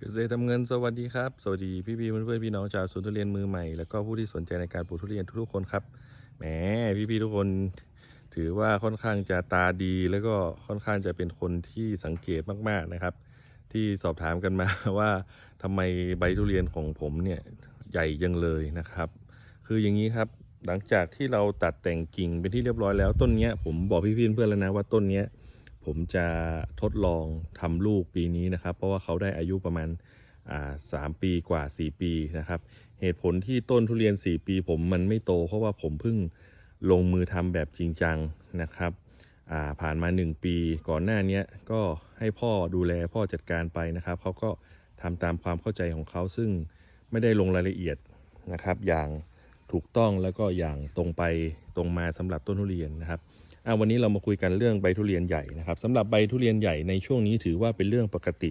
เกษตรทำเงินสวัสดีครับ สวัสดีพี่พี่เพื่อนพี่น้องชาวสวนทุเรียนมือใหม่ แล้วก็ผู้ที่สนใจในการปลูกทุเรียนทุกๆคนครับแหมพี่พี่ทุกคนถือว่าค่อนข้างจะตาดี แล้วก็ค่อนข้างจะเป็นคนที่สังเกตมากๆนะครับ ที่สอบถามกันมาว่าทำไมใบทุเรียนของผมเนี่ยใหญ่ยังเลยนะครับ คืออย่างนี้ครับหลังจากที่เราตัดแต่งกิ่งเป็นที่เรียบร้อยแล้วต้นเนี้ยผมบอกพี่ๆเพื่อนแล้วนะว่าต้นเนี้ย ผมจะทดลองทำลูกปีนี้นะครับ เพราะว่าเขาได้อายุประมาณสามปีกว่า 4 ปีนะครับ เหตุผลที่ต้นทุเรียน 4 ปี ผมมันไม่โต เพราะว่าผมเพิ่งลงมือทำแบบจริงจังนะครับผ่านมา 1 ปี ก่อนหน้านี้ก็ให้พ่อดูแลพ่อจัดการไปนะครับเขาก็ทำตามความเข้าใจของเขาซึ่งไม่ได้ลงรายละเอียดนะครับ อย่างถูกต้องแล้วก็อย่างตรงไปตรงมาสำหรับต้นทุเรียนนะครับ วันนี้เรามาคุยกันเรื่องใบทุเรียนใหญ่นะครับสำหรับใบทุเรียนใหญ่ในช่วงนี้ถือว่าเป็นเรื่องปกติ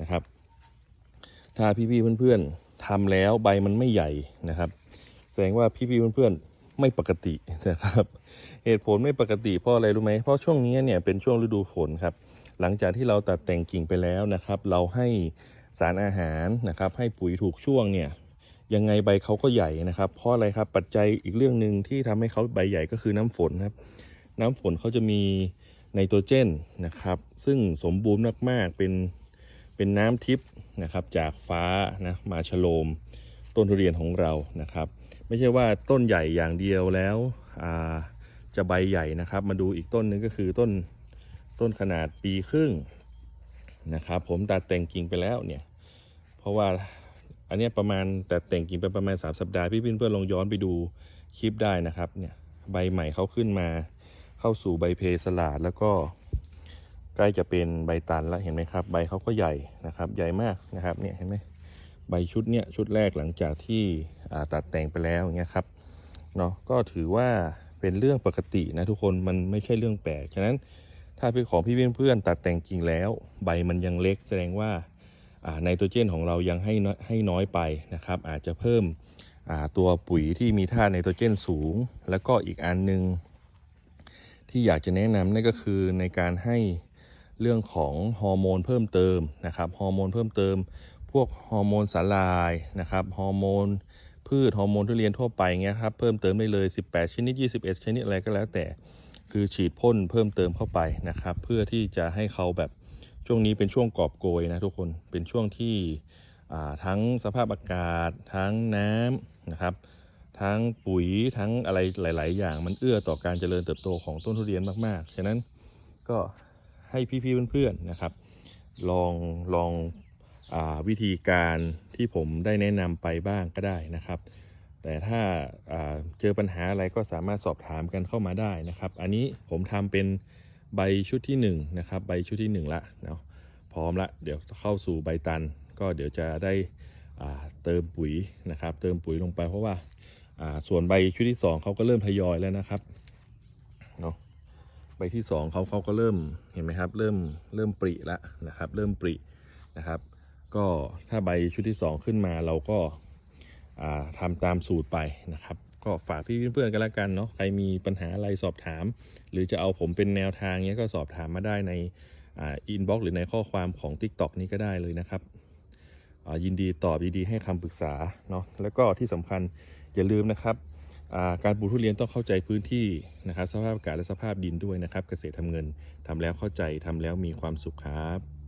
นะครับ ถ้าพี่ๆเพื่อนๆทำแล้วใบมันไม่ใหญ่นะครับ แสดงว่าพี่ๆเพื่อนๆไม่ปกตินะครับ เหตุผลไม่ปกติเพราะอะไรรู้ไหมเพราะช่วงนี้เนี่ยเป็นช่วงฤดูฝนครับ หลังจากที่เราตัดแต่งกิ่งไปแล้วนะครับ เราให้สารอาหารนะครับ ให้ปุ๋ยถูกช่วงเนี่ยยังไงใบเขาก็ใหญ่นะครับ เพราะอะไรครับปัจจัยอีกเรื่องหนึ่งที่ทำให้เขาใบใหญ่ก็คือน้ำฝนครับ น้ำฝนเขาจะมีไนโตรเจนนะครับ ซึ่งสมบูรณ์มากๆเป็นเป็นน้ำทิพย์นะครับจากฟ้านะมาฉโลมต้นทุเรียนของเรานะครับ ไม่ใช่ว่าต้นใหญ่อย่างเดียวแล้วจะใบใหญ่นะครับ มาดูอีกต้นหนึงก็คือต้นต้นขนาดปีครึ่งนะครับ ผมตัดแต่งกิ่งไปแล้วเนี่ยเพราะว่าอันนี้ประมาณตัดแต่งกิ่งไปประมาณ 3 สัปดาห์พี่เพื่อนๆลองย้อนไปดูคลิปได้นะครับเนี่ยใบใหม่เขาขึ้นมา เข้าสู่ใบเพสลาดแล้วก็ใกล้จะเป็นใบตันแล้วเห็นไหมครับ ใบเขาก็ใหญ่นะครับ ใหญ่มากนะครับเนี่ยเห็นไหมใบชุดเนี้ยชุดแรกหลังจากที่ตัดแต่งไปแล้วเงี้ยครับเนาะก็ถือว่าเป็นเรื่องปกตินะทุกคนมันไม่ใช่เรื่องแปลกฉะนั้นถ้าเป็นของพี่เพื่อนๆตัดแต่งจริงแล้ว ใบมันยังเล็กแสดงว่าไนโตรเจนของเรายังให้น้อยให้น้อยไปนะครับ อาจจะเพิ่มตัวปุ๋ยที่มีธาตุไนโตรเจนสูง แล้วก็อีกอันหนึง ที่อยากจะแนะนำนั่นก็คือในการให้เรื่องของฮอร์โมนเพิ่มเติมนะครับฮอร์โมนเพิ่มเติม พวกฮอร์โมนสาลายนะครับฮอร์โมนพืชฮอร์โมนทุเรียนทั่วไปเงี้ยครับเพิ่มเติมได้เลย 18 ชนิด 21 ชนิดอะไรก็แล้วแต่คือฉีดพ่นเพิ่มเติมเข้าไปนะครับ เพื่อที่จะให้เขาแบบช่วงนี้เป็นช่วงกอบโกยนะทุกคนเป็นช่วงที่ทั้งสภาพอากาศทั้งน้ำนะครับ ทั้งปุ๋ยทั้งอะไรหลาย ๆ อย่างมันเอื้อต่อการเจริญเติบโตของต้นทุเรียนมากๆ ฉะนั้นก็ให้พี่ ๆ เพื่อน ๆ นะครับ ลองลองอวิธีการที่ผมได้แนะนำไปบ้างก็ได้นะครับ แต่ถ้าาเจอปัญหาอะไรก็สามารถสอบถามกันเข้ามาได้นะครับ อันนี้ผมทำเป็นใบชุดที่1นงนะครับใบชุดที่1ละเนาะพร้อมละเดี๋ยวเข้าสู่ใบตัน ก็เดี๋ยวจะได้เติมปุ๋ยนะครับ เติมปุ๋ยลงไปเพราะว่า อ่าส่วนใบชุดที่สองเขาก็เริ่มทยอยแล้วนะครับเนาะใบที่สองเขาเขาก็เริ่มเห็นไหมครับ เริ่มเริ่มปริแล้วนะครับ เริ่มปรินะครับ ก็ถ้าใบชุดที่สองขึ้นมาเราก็อ่าทำตามสูตรไปนะครับ ก็ฝากพี่เพื่อนๆกันแล้วกันเนาะใครมีปัญหาอะไรสอบถาม หรือจะเอาผมเป็นแนวทางเนี้ยก็สอบถามมาได้ในอินบ็อกซ์หรือในข้อความของ TikTok นี้ก็ได้เลยนะครับ ยินดีตอบยินดีให้คำปรึกษาเนาะแล้วก็ที่สำคัญอย่าลืมนะครับการปลูกทุเรียนต้องเข้าใจพื้นที่นะครับ สภาพอากาศและสภาพดินด้วยนะครับ เกษตรทำเงินทำแล้วเข้าใจทำแล้วมีความสุขครับ